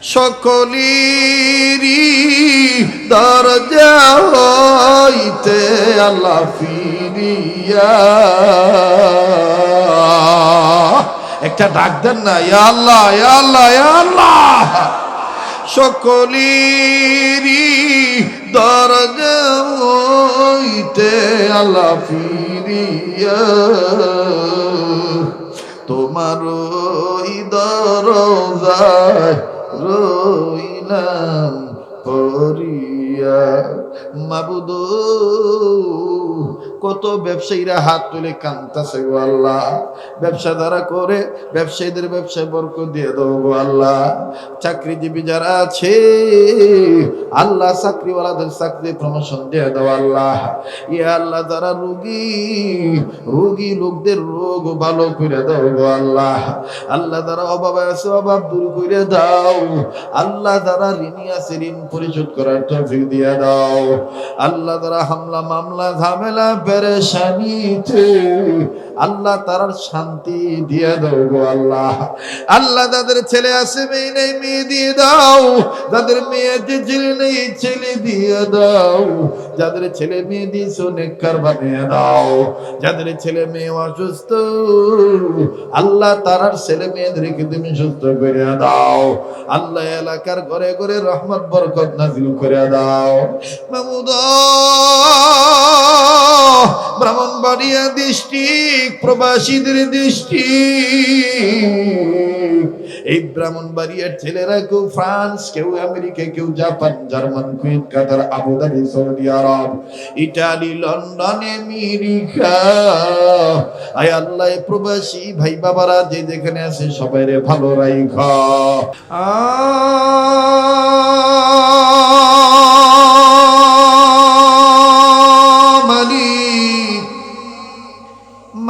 সকলিরি দরজা হইতে আল্লাহ ফিরিয়া। একটা ডাক দেন না, ইয়া আল্লাহ ইয়া আল্লাহ ইয়া আল্লাহ। সকলিরি দরজা হইতে আল্লাহ ফিরিয়া। তোমার ওই দরজায় রইলাম মাবুদ, কত ব্যবসায়ীরা হাত তুলে কান্তাছে গো আল্লাহ। ব্যবসা দ্বারা করে ব্যবসায়ীদের ব্যবসায় বরক দিয়ে দেবো গো আল্লাহ। চাকরিজীবী যারা আছে, আল্লাহ চাকরিওয়ালাদের চাকরি প্রমোশন দিয়ে দাও আল্লাহ। ইয়া আল্লাহ, যারা রুগী রুগী লোকদের রোগ ভালো করে দাও গো আল্লাহ। আল্লাহ, যারা অভাব আছে, অভাব দূর করে দাও। আল্লাহ, যারা ঋণী আছে, ঋণ পরিশোধ করার তৌফিক দিয়ে দাও। আল্লাহ তারা হামলা মামলা ঝামেলা পেরেশানিতে আল্লাহ তার শান্তি দিয়ে দাও আল্লাহ। আল্লাহ তাদের ছেলে আছে, মেয়ে নেই, মেয়ে দিয়ে দাও। যাদের মেয়ে আছে নেই, ছেলে দিয়ে দাও। যাদের ছেলে মেয়ে দিয়েছ, নেককার বানিয়ে দাও। যাদের ছেলে মেয়ে অসুস্থ, আল্লাহ তারার ছেলে মেয়েদেরকে তুমি সুস্থ করে দাও। আল্লাহ এলাকার ঘরে ঘরে রহমত, বরকত নাজিল করে দাও। মামুদ ব্রাহ্মণবাড়িয়া ডিস্ট্রিক্ট প্রবাসীদের দৃষ্টি এই ব্রাহ্মণবাড়িয়ার ছেলেরা কেউ ফ্রান্স, কেউ আমেরিকা, কেউ Japan, German, Kuwait, Qatar Abu Dhabi Saudi Arabia, Italy, London, America. আয় আল্লাহ প্রবাসী ভাই বাবারা, যে যেখানে আছে সবাই রে ভালো রাইখা। মালিক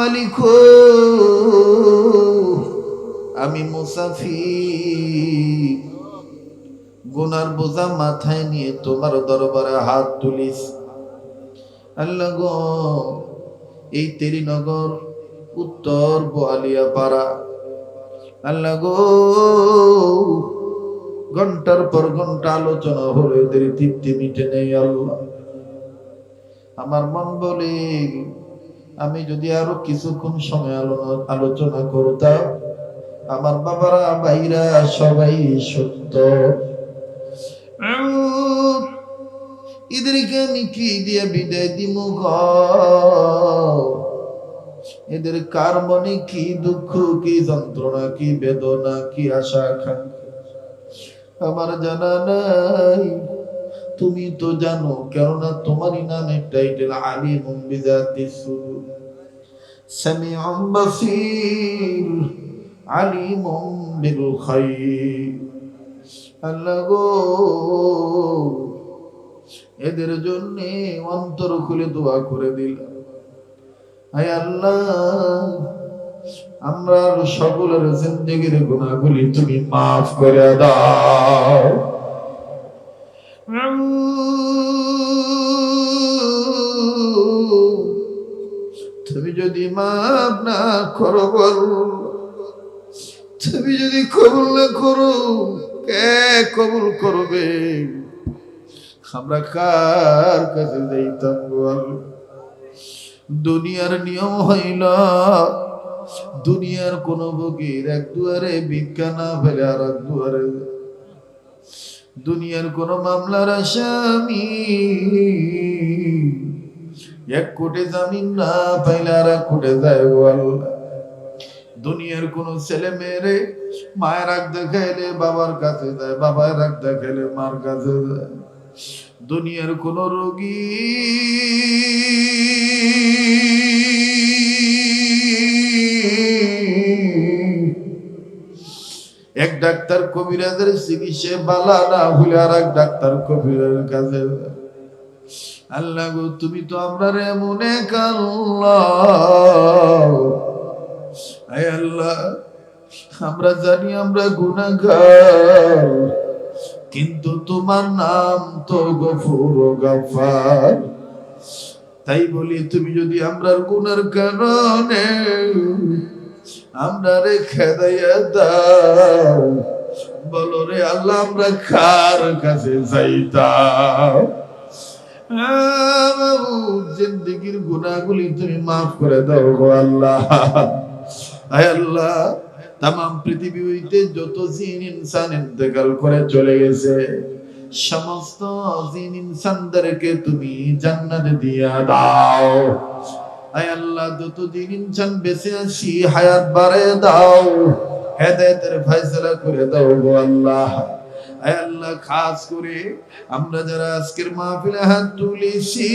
মালিক, আমি মুসাফি গুনার বোঝা মাথায় নিয়ে তোমার দরবারে হাত তুলিস। আল্লাহ গো, এই তেরিনগর, উত্তর বোয়ালিয়া পাড়া। আল্লাহ গো, ঘণ্টার পর ঘণ্টা আলোচনা হলো, এদের তৃপ্তি মিটে নেই আল্লাহ। আমার মন বলে আমি যদি আরও কিছুক্ষণ সময় আলো- আলোচনা করতাম, আমার বাবারা, ভাইরা সবাই সত্য এদেরকে আমি কি দিয়ে বিদায় দিব এদের কার মনে কি দুঃখ, কি যন্ত্রণা, কি বেদনা, কি আশা, আকাঙ্ক্ষা? আমার জানা নাই। তুমি তো জানো, কেননা তোমারই নামে টাইটেল আলিম বিজাতি সুদূর। সামিউম বাসীর খাইর। আল্লাহ গো এদের জন্য অন্তর খুলে দোয়া করে দিলাম। আয় আল্লাহ, আমরা সকলের জিন্দগির গুণাগুলি তুমি মাফ করে দাও। তুমি যদি মাফ না করো তুমি যদি কবুল না করো, কে কবুল করবে আমরা কার কাছে যাইতাম দুনিয়ার নিয়ম হইল, দুনিয়ার কোন ভোগীর এক দুয়ারে ভিক্ষা না ফেলে আর এক দুয়ারে। দুনিয়ার কোন মামলার আসামি এক কোটে জামিন না পাইলে আর এক কোটে যায় আল্লাহ। দুনিয়ার কোন ছেলে মেয়েরে মায়ের রাগ দেখাইলে, বাবার কাছে যায়, বাবার রাগ দেখাইলে মার কাছে যায় দুনিয়ার কোন রোগী এক ডাক্তার কবিরাজের চিকিৎসা বালা না হলে আর এক ডাক্তার কবিরাজের কাছে আল্লাহ গো, তুমি তো আমরা রে মনে কাল্লাহ আল্লাহ। আমরা জানি আমরা গুনাহগার, কিন্তু তোমার নাম তো গফুর গাফার তাই বলি, তুমি যদি আমরার গুনার কারণে আমরা দাও। বলো রে আল্লাহ, আমরা কার কাছে যাইতাম? গুণাগুলি তুমি মাফ করে দাও গো আল্লাহ। আয় আল্লাহ তাম পৃথিবী হইতে যত জিন ইনসান ইন্তেকাল করে চলে গেছে, সমস্ত জিন ইনসানদেরকে তুমি জান্নাত দিয়া দাও। আয় আল্লাহ যত দিন ইনসান বেঁচে আছি, হায়াত বাড়ে দাও, হেদায়েতের ফয়সালা করে দাও গো আল্লাহ। আয় আল্লাহ, খাস করে আমরা যারা আজকের মাহফিলে হাত তুলেছি,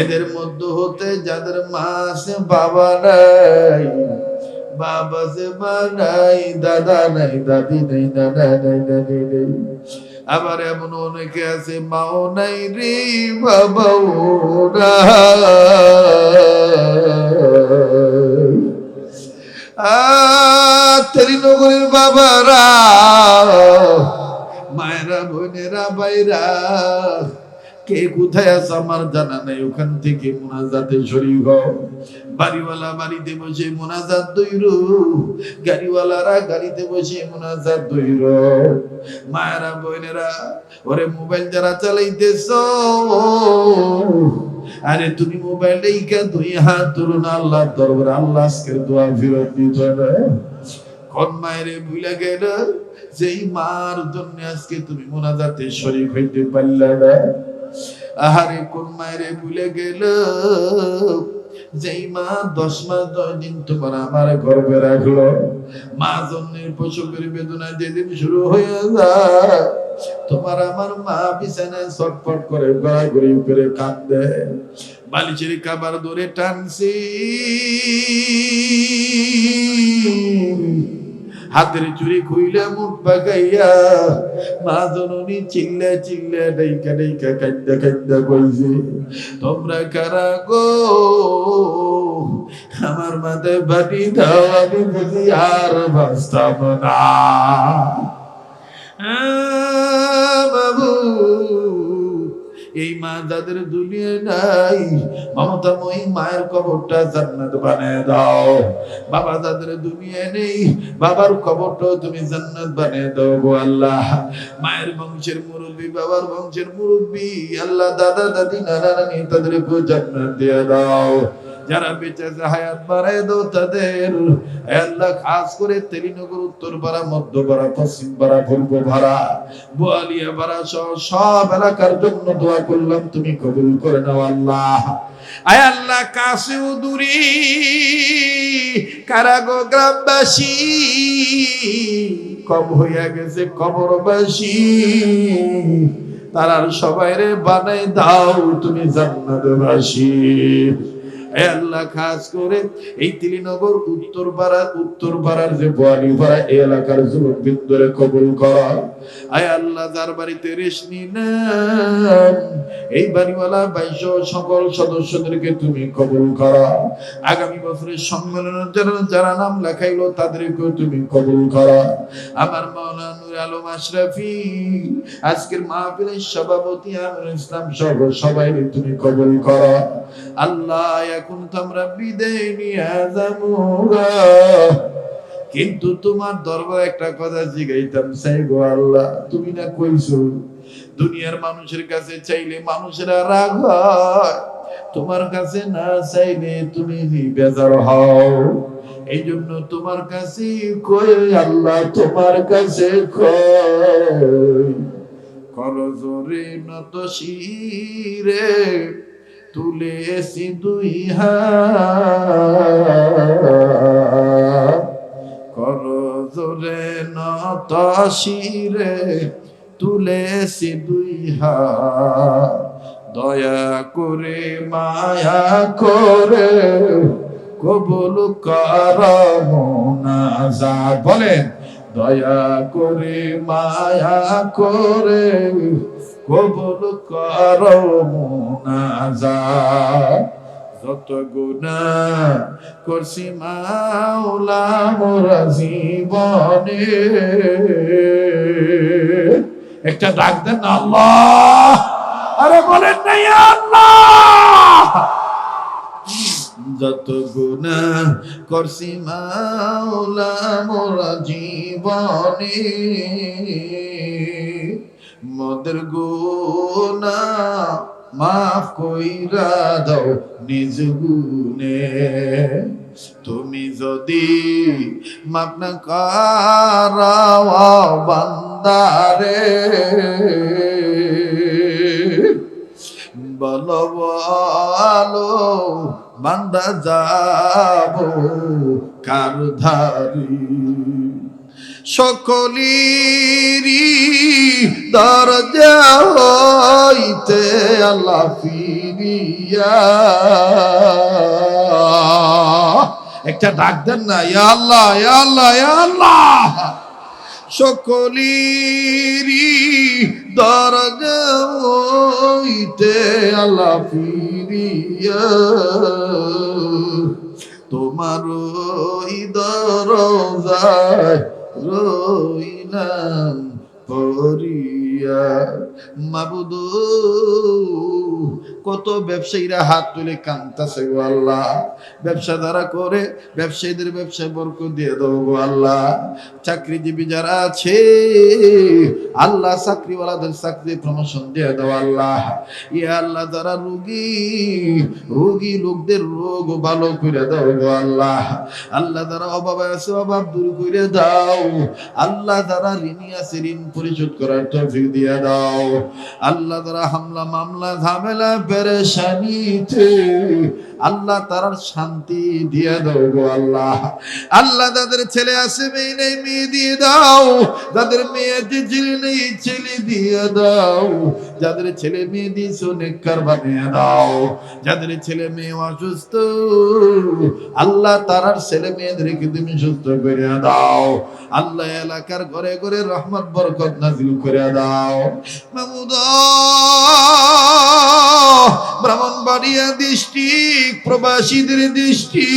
এদের মধ্যে হতে যাদের মা আছে, বাবা নাই, বাবা সে মা নাই, দাদা নাই, দাদি নাই দাদা নাই দাদি নেই। আবার এমন অনেকে আছে মাও নাই রে বাবাও নাই। তেরিনগরের বাবারা মায়েরা বোনেরা বাইরা কে কোথায় আছে আমার জানা নাই? ওখান থেকে মোনাজাতে শরীর বাড়িওয়ালা বাড়িতে বসে মোনাজাত দইর গাড়িওয়ালারা গাড়িতে বসে মোনাজাত দইর মায়েরা, বোনেরা, ওরে মোবাইল যারা চালাইতেছ, আরে তুমি মোবাইল রেখে দুই হাত তুলুন আল্লাহ দরবার। আল্লাহ আজকের দোয়া ফিরত দিত কোন মায়েরে ভুলে গেল, যেই মার জন্য আজকে তুমি মোনাজাতে শরীর হইতে পারলে না। আহারে কোন মায়েরে ভুলে গেল? যেই মা দশ মাস দশ দিন তোমার আমার গর্বে রাখল। মা জন্মের প্রসবের বেদনা যেদিন শুরু হয়ে যায়, তোমার আমার মা বিছানায় ছটফট করে গড়া গড়াগড়ি করে কান্দে বালিশের কাবার ধরে টানছি। হাতের চুরি খুইলে মুখ পাকাইয়া মা জননী চিল্লে চিল্লে ডাইকা ডাইকা কান্দা কান্দা কইছে, তোমরা কারা গো? আমার মাথায় বাটি দাও, আমি বুঝি আর বাঁচতাম না। বাবু। এই মা যাদের দুনিয়া নাই মমতাময়ী মায়ের কবরটা জান্নাত বানিয়ে দাও। বাবা যাদের দুনিয়া নেই। বাবার কবরটা তুমি জান্নাত বানিয়ে দাও গো আল্লাহ। মায়ের বংশের মুরব্বী, বাবার বংশের মুরব্বী, আল্লাহ দাদা, দাদি, নানা, নানি তাদেরকে জান্নাত দিয়ে দাও। যারা বেঁচে হায়াত বাড়াই দাও তাদের। আল্লাহ খাস করে তেলিনগর উত্তর পাড়া মধ্য পাড়া পশ্চিম পাড়া পূর্ব পাড়া বোয়ালিয়া পাড়া সহ সব এলাকার জন্য দোয়া করলাম, তুমি কবুল করে নাও আল্লাহ। আয় আল্লাহ, কাছেও দূরে, কারাগো গ্রামবাসী, কম হইয়া গেছে কবরবাসী, তারার সবাই রে বানাই দাও, তুমি জান্নাতবাসী। আল্লাহ খাস করে এই তিলিনগর, উত্তর পাড়া, উত্তর পাড়ার যে বোয়ালি পাড়া এই এলাকার যুবক কবুল করা। আয় আল্লাহ, যার বাড়িতে রেশনি এই বাড়িওয়ালা বাইশ সকল সদস্যদেরকে তুমি কবুল করা। আগামী বছরের সম্মেলনের জন্য যারা নাম লেখাইলো, তাদেরকেও তুমি কবুল করা। আমার মাওলানা আলম আশরাফি, আজকের মাহফিলের সভাপতি আমির ইসলাম সবাই তুমি কবুল আল্লাহ, এখন তো আমরা বিদায় নিয়ে কিন্তু তোমার দরবার একটা কথা জিগাইতাম চাই গো আল্লাহ, তুমি না কইছো, দুনিয়ার মানুষের কাছে চাইলে মানুষেরা রাগ হয়। তোমার কাছে না চাইলে তুমি বেজার হও। এই জন্য তোমার কাছে কই আল্লাহ তোমার কাছে করজরে নত শিরে তুলে এসি দুই করজরে নত শিরে তুলে এসি দুই হাত। দয়া করে মায়া করে কবুল কর, মোনাজাত। বলেন, দয়া করে, মায়া করে কবুল কর যত গুণা করছি মাওলা মোরা জীবনে। একটা ডাক দেন, আল্লাহ। আরে বলেন নাই, আল্লাহ। যত গুণা করছি মাওলা মোরা জীবনে, মদের গুণা মাফ কইরা দাও নিজ গুণে। তুমি যদি মাপ না করাও বান্দারে, বলো বলো বান্দা যাব কার ধারি? সকলেরই দরজা হইতে আল্লাহ ফিরিয়া। একটা ডাক দেন না, ইয়া আল্লাহ ইয়া আল্লাহ ইয়া আল্লাহ! সকলেরই দরজা হইতে আল্লাহ ফিরিয়া তোমার ওই দরজায় রইলাম পরিয়া মাবুদ কত ব্যবসায়ীরা হাত তুলে কান্তাছে গো আল্লাহ। ব্যবসা দ্বারা করে ব্যবসায়ীদের ব্যবসায় বরক দিয়ে দাও গো আল্লাহ। চাকরিজীবী যারা আছে, আল্লাহ চাকরিওয়ালাদের চাকরি প্রমোশন দিয়ে দাও আল্লাহ। ইয়া আল্লাহ, যারা রুগী, রোগী লোকদের রোগ ভালো করে দাও গো আল্লাহ। আল্লাহ, যারা অভাব আছে, অভাব দূর করে দাও। আল্লাহ, যারা ঋণী আছে, ঋণ পরিশোধ করার তৌফিক দিয়ে দাও। আল্লাহ, যারা হামলা, মামলা, ঝামেলা পেরেশানিতে। আল্লাহ তার শান্তি দিয়ে দাও গো আল্লাহ। আল্লাহ যাদের ছেলে আছে, মেয়ে নেই, মেয়ে দিয়ে দাও। যাদের মেয়ে ছেলে নেই, ছেলে দিয়ে দাও। যাদের ছেলে মেয়ে দিয়েছ, নেককার বানিয়ে দাও। যাদের ছেলে মেয়ে অসুস্থ, আল্লাহ তারার ছেলে মেয়েদেরকে তুমি সুস্থ করে দাও। আল্লাহ এলাকার ঘরে ঘরে রহমত, বরকত নাজিল করে দাও। মামুদ ব্রাহ্মণবাড়িয়া ডিস্ট্রিক্ট প্রবাসীদের দৃষ্টি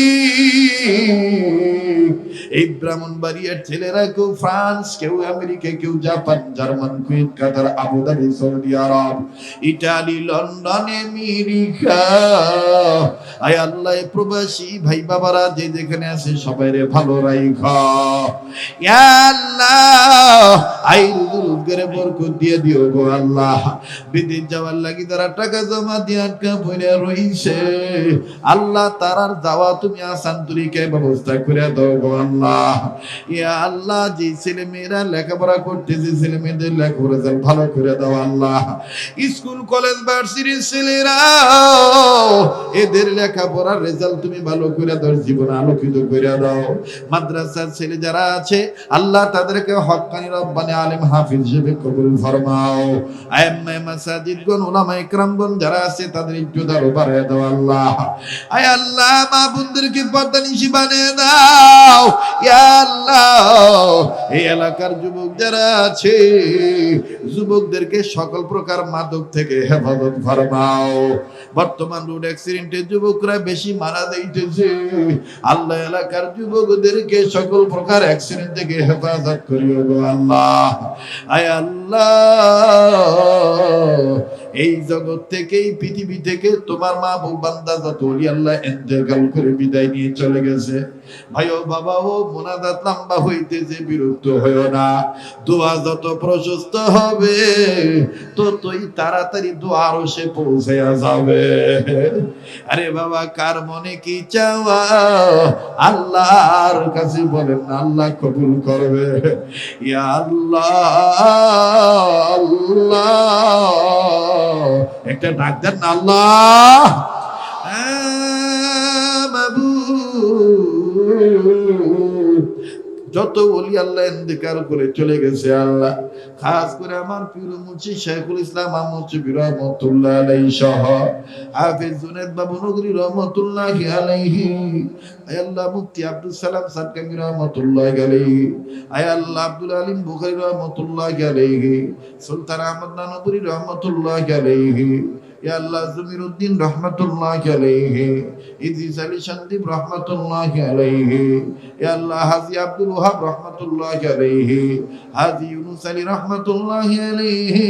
এই ব্রাহ্মণ ব্রাহ্মণবাড়িয়ার ছেলেরা কেউ ফ্রান্স, কেউ আমেরিকা, কেউ Japan, German, Kuwait, Qatar, Abu Dhabi, Saudi Arabia, Italy, London, America. আয় আল্লাহ প্রবাসী ভাই বাবারা, যে যেখানে আছে সবাই রে ভালো রাইখা। আল্লাহ আই রুজগারে বরকত দিয়ে দিও গো আল্লাহ। বিদেশ যাওয়ার লাগি তারা টাকা জমা দিয়ে আটকা রইছে। আল্লাহ তারার যাওয়া তুমি আসান তরিকায় ব্যবস্থা করে দাও গো আল্লাহ। ইয়া আল্লাহ, যে ছেলে মেয়েরা লেখাপড়া করতেছে, ছেলে মেয়েদের লেখাপড়া ভালো করে দাও আল্লাহ। স্কুল, কলেজ, ভার্সিটির ছেলেরা এদের লেখাপড়ার রেজাল্ট তুমি ভালো করে দাও, জীবন আলোকিত করে দাও। মাদ্রাসার ছেলে যারা আছে, আল্লাহ তাদেরকে হক্কানি রব্বানি আলেম হাফিজ হিসেবে কবুল ফরমাও। আয়াম্মা মাসাজিদ গণ উলামা ইকরামগণ যারা আছে, তাদের একটু দারো বাড়ায় দাও আল্লাহ। আয় আল্লাহ, মা বোনদেরকে পর্দা নিশি বানিয়ে দাও। আল্লাহ এই এলাকার যুবক যারা আছে, যুবকদেরকে সকল প্রকার মাদক থেকে হেফাজত ফরমাও। বর্তমান রোড অ্যাক্সিডেন্টে যুবকরা বেশি মারা যাইতেছে। আল্লাহ এলাকার যুবকদেরকে সকল প্রকার অ্যাক্সিডেন্ট থেকে হেফাজত করিও আল্লাহ। আয় আল্লাহ, এই জগৎ থেকে, এই পৃথিবী থেকে তোমার মা বউ বান্দা যত আল্লাহ এন্তেকাল করে বিদায় নিয়ে চলে গেছে। ভাই ও বাবা ও লম্বা হইতেছে বিরক্ত হইও না। দোয়া যত প্রশস্ত হবে, ততই তাড়াতাড়ি দোয়ারও সে পৌঁছাইয়া যাবে। আরে বাবা, কার মনে কি চাওয়া? আল্লাহর কাছে বলেন, আল্লাহ কবুল করবে। ইয়া আল্লাহ আল্লাহ। একটা ডাক দেন, আল্লাহ। যত ওলি আল্লাহ ইন্তেকাল করে চলে গেছে আল্লাহ। খাস করে আমার প্রিয় মুন্সি শেখুল ইসলাম আহমদ শফির রহমতুল্লাহ আলাইহি সহ। হাফিজ জুনেদ বাবু নগরী রহমতুল্লাহ আলাইহি। আয় আল্লাহ মুফতি আব্দুল সালাম সাদকামি রহমতুল্লাহ আলাইহি। আয় আল্লাহ আব্দুল আলিম বুখারী রহমতুল্লাহ আলাইহি। সুলতান আহমদ নানপুরি রহমতুল্লাহ আলাইহি। ইয়া আল্লাহ জমিরউদ্দিন রহমতুল্লাহ আলাইহি, ইদ্রিস আলী সন্দীপ রহমতুল্লাহ আলাইহি, ইয়া আল্লাহ হাজী আব্দুল ওহাব রহমতুল্লাহ আলাইহি, হাজী ইউনুস আলী রহমতুল্লাহ আলাইহি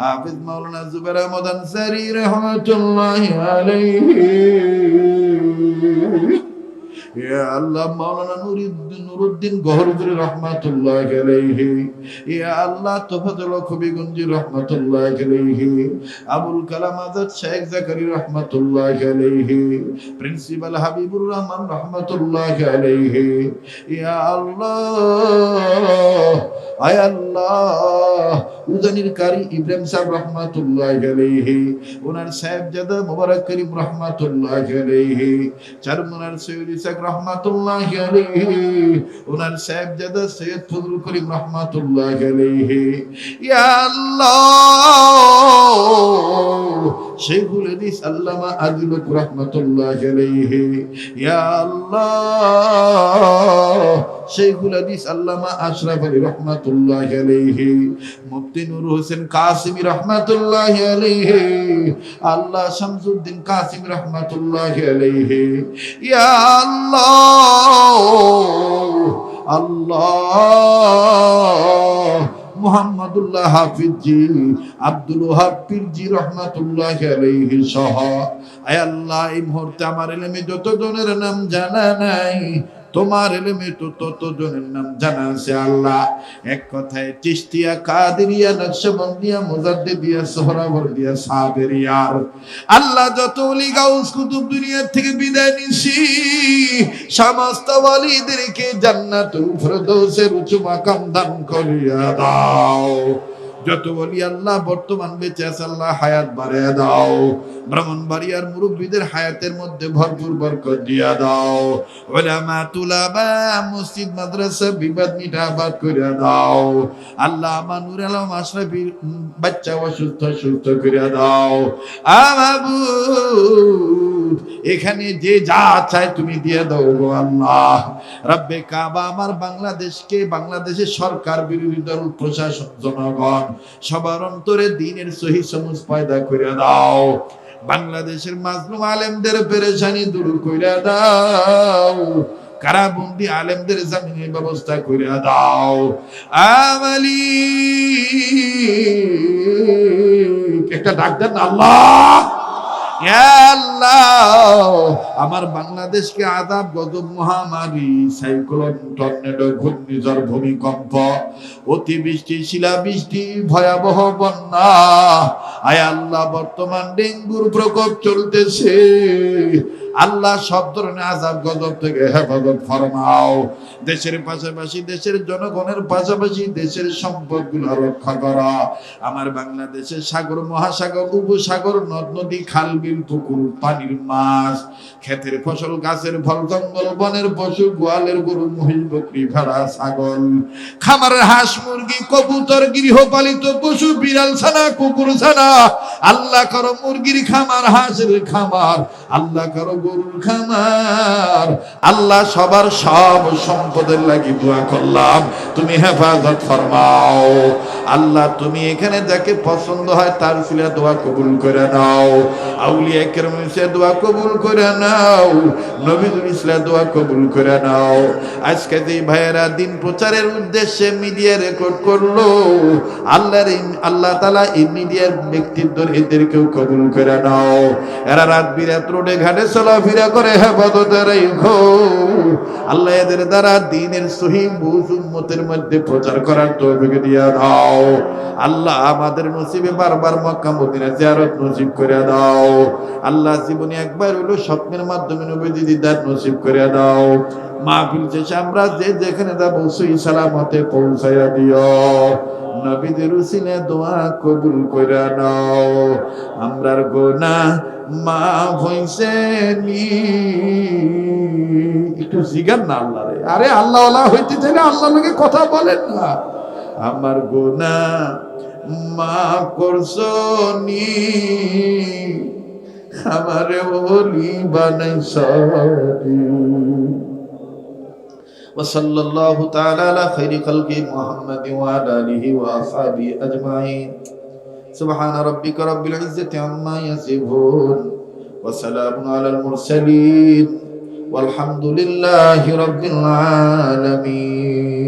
হাফেজ মাওলানা জুবাইর আহমদ আনসারী রহমাতুল্লাহ আলাইহি। ইয়া আল্লাহ মাওলানা নুরুদ্দিন নুরুদ্দিন গহরুদ্দিন রহমাতুল্লাহ আলাইহি। আলাইহি। কালাম আজাদ শেখ জাকারি রহমাতুল্লাহ আলাইহি। প্রিন্সিপাল হাবিবুর রহমান রহমাতুল্লাহ আলাইহি। আয় আল্লাহ। উদানির কারি ইব্রাহিম সাহেব রহমাতুল্লাহ আলাইহি, ওনার সাহেবজাদা মুবারক করিম রহমাতুল্লাহ আলাইহি চারমুনার সৈয়দ ইসাক রহমাতুল্লাহ আলাইহি, ওনার সাহেবজাদা সৈয়দ ফজলুল করিম রহমাতুল্লাহ আলাইহি। ইয়া আল্লাহ! শেখুল হাদিস আল্লামা আদিলুক রহমাতুল্লাহ আলাইহি। ইয়া আল্লাহ শেখুল হাদিস আল্লামা আশরাফ আলী রহমাতুল্লাহ আলাইহি। মুফতি নূর হোসেন কাসিমি রহমাতুল্লাহ আলাইহি। আল্লাহ শামসুদ্দিন কাসিম রহমাতুল্লাহ আলাইহি। ইয়া আল্লাহ আল্লাহ। মুহাম্মদুল্লাহ হাফিজি, আব্দুল ওহাব পীরজি রহমাতুল্লাহ আলাইহি সহ। আয় আল্লাহ, এই মুহূর্তে আমার এলেমে যতজনের নাম জানা নাই তোমার এলেমে তো তত জনের নাম জানা আছে আল্লাহ। এক কথায় চিস্তিয়া কাদেরিয়া, নকশবন্দিয়া, মুজাদ্দিদিয়া, সোহরাবর্দিয়া সাবেরিয়ার আল্লাহ যত ওলি গাউস কুতুব দুনিয়ার থেকে বিদায় নিছি, সমস্ত ওয়ালিদেরকে জান্নাতুল ফিরদৌসের উঁচু মাকাম দান করিয়া দাও। যত বলি, আল্লাহ, বর্তমান বেঁচে আছে, আল্লাহ, হায়াত বাড়িয়ে দাও। ব্রাহ্মণ ব্রাহ্মণবাড়িয়ার মুরব্বীদের হায়াতের মধ্যে ভরপুর বরকত দিয়া দাও। ওলামা তুলাবা, মসজিদ, মাদ্রাসা, বিবাদ মিটাবাদ করে দাও। আল্লাহ আমার নুর আলম আশরাফির বাচ্চা অসুস্থ সুস্থ করে দাও। আমাবুদ এখানে যে যা চায় তুমি দিয়ে দাও গো আল্লাহ। রব্বে কাবা আমার বাংলাদেশকে, বাংলাদেশের সরকার, বিরোধী দল প্রশাসন জনগণ, সবার অন্তরে দিনের সহি সমুজ পয়দা করে দাও। বাংলাদেশের মাজলুম আলেমদের পেরেশানি দূর করে দাও। কারাবন্দি আলেমদের জামিনের ব্যবস্থা করে দাও। আমালি। একটা ডাক্তার আল্লাহ আল্লাহ। আমার বাংলাদেশকে আদাব গজব মহামারী, সাইক্লোন, টর্নেডো, ঘূর্ণিঝড়, ভূমিকম্প, অতিবৃষ্টি, শিলাবৃষ্টি, ভয়াবহ বন্যা। আয় আল্লাহ, বর্তমান ডেঙ্গুর প্রকোপ চলতেছে। আল্লাহ সব ধরনের আজাব গজব থেকে হেফাজত ফরমাও। দেশের পাশাপাশি, দেশের জনগণের পাশাপাশি দেশের সম্পদ রক্ষা করা। আমার বাংলাদেশের সাগর, মহাসাগর, উপসাগর, নদ, নদী, খাল, বিল, পুকুর, পানির মাছ, ক্ষেতের ফসল, গাছের ফল, জঙ্গল, বনের পশু, গোয়ালের গরু, মহিষ, বকরি, ভেড়া, ছাগল, খামারের হাঁস, মুরগি, কবুতর, গৃহপালিত পশু, বিড়াল ছানা, কুকুর ছানা, আল্লাহ করো মুরগির খামার, হাঁসের খামার, আল্লাহ করো গরুর খামার। আল্লাহ সবার সব সম্পদের লাগি দোয়া করলাম। তুমি হেফাজত ফরমাও। আল্লাহ, তুমি এখানে যাকে পছন্দ হয় তার সিলা দোয়া কবুল করে নাও। দোয়া কবুল করে নাও। নবীদুল ইসলাম দোয়া কবুল করে নাও। আজকে যে ভাইয়েরা দিন প্রচারের উদ্দেশ্যে মিডিয়া রেকর্ড করল, আল্লাহর আল্লাহ তালা এই মিডিয়ার ব্যক্তিত্ব এদেরকেও কবুল করে নাও। এরা রাত বিরাত রোডে ঘাটে চলাফেরা করে হেফাজতের এই আল্লাহ এদের দ্বারা দিনের সহি উম্মতের মধ্যে প্রচার করার তৌফিক দিয়া দাও। আল্লাহ আমাদের নসিবে বারবার মক্কা মদিনা জিয়ারত নসিব করে দাও। আল্লাহ জীবনে একবার হলো স্বপ্নের মাধ্যমে নবী দিদার নসিব করে দাও। মাহফিল শেষে আমরা যে যেখানে যাব সই সালামতে পৌঁছাইয়া দিও। নবীদের উসিলে দোয়া কবুল করে নাও। আমরার গোনা মা হইছে নি। একটু জিগান না আল্লাহ রে। আরে আল্লাহ আল্লাহ হইতে চাইলে আল্লাহ লোকে কথা বলেন না। আমার গোনা মা করছ নি। আমারে বলি বানাইছ وصلى الله تعالى على خير خلق محمد وعلى اله واصحابه اجمعين سبحان ربك رب العزه عما يصفون وسلام على المرسلين والحمد لله رب العالمين